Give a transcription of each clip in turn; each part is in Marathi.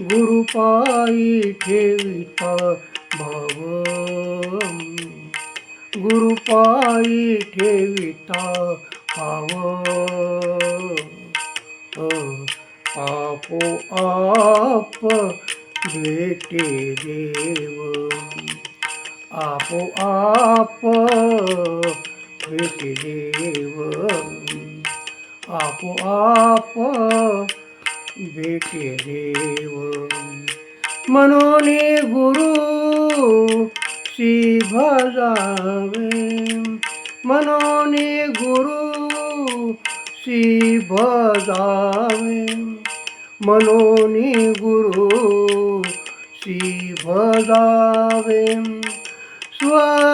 गुरुपायी ठेविता भाव. गुरुपायी ठेविता भाव. आपो आप भेटे देव. आपो आप भेटे देव. आपोआप भेटे देव म्हणून गुरु श्री भजावे. म्हणून गुरु श्री भजावे. म्हणून गुरु श्री भजावे. स्वध्याना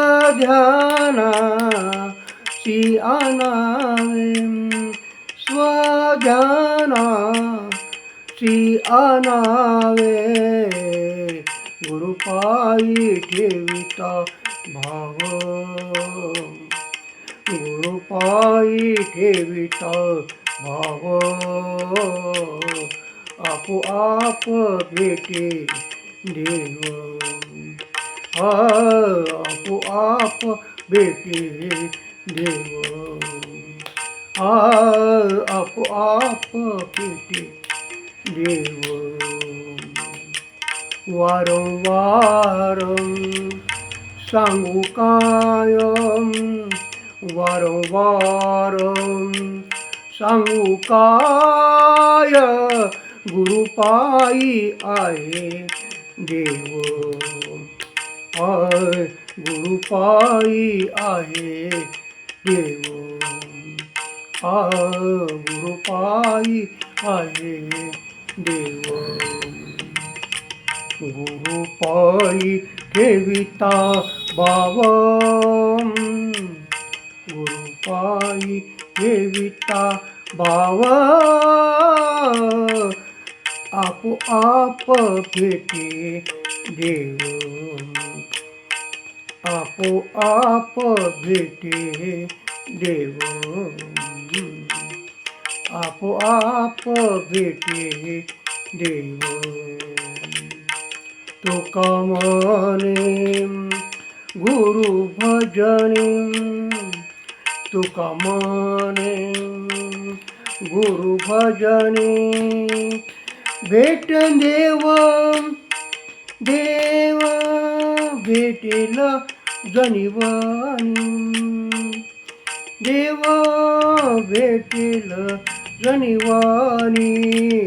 श्री आणावे स्वध्याना सी आणावे गुरुपायी ठेविता भाव गुरुपायी ठेविता भाव आपोआप भेटे देव हा आपोआप भेटे देव हा आपोआप भेटे देव वारंवार सांगू कायम वारंवार सांगू काय गुरुपायी आहे देव गुरुपायी आहे देव आ आहे देव. गुरुपाई ठेविता बाव गुरुपाई ठेविता बाव आपोआप भेटे देव. आपोआप भेटे देव. आपोआप भेटे देव। तुका म्हणे गुरु भजने तुका म्हणे गुरु भजने। भेट देव देव भेटेल जनिवानी देव भेटेल जनिवानी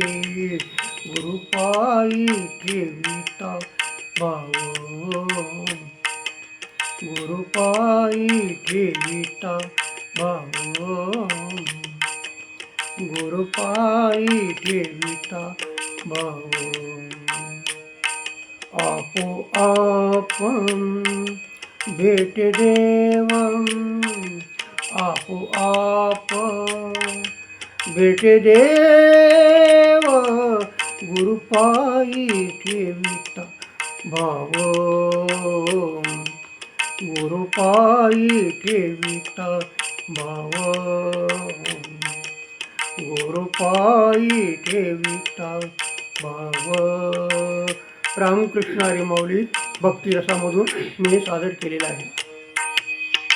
गुरुपायी ठेविता भाव. गुरुपायी ठेविता भाव. गुरुपायी ठेविता भाव. आपोआप भेट देव. आपोआप भेट देव गुरुपायी ठेविता भाव। गुरुपायी ठेविता भाव। गुरुपायी ठेविता भाव। रामकृष्ण हरी माऊली भक्तिरसामधून मी सादर केलेला आहे.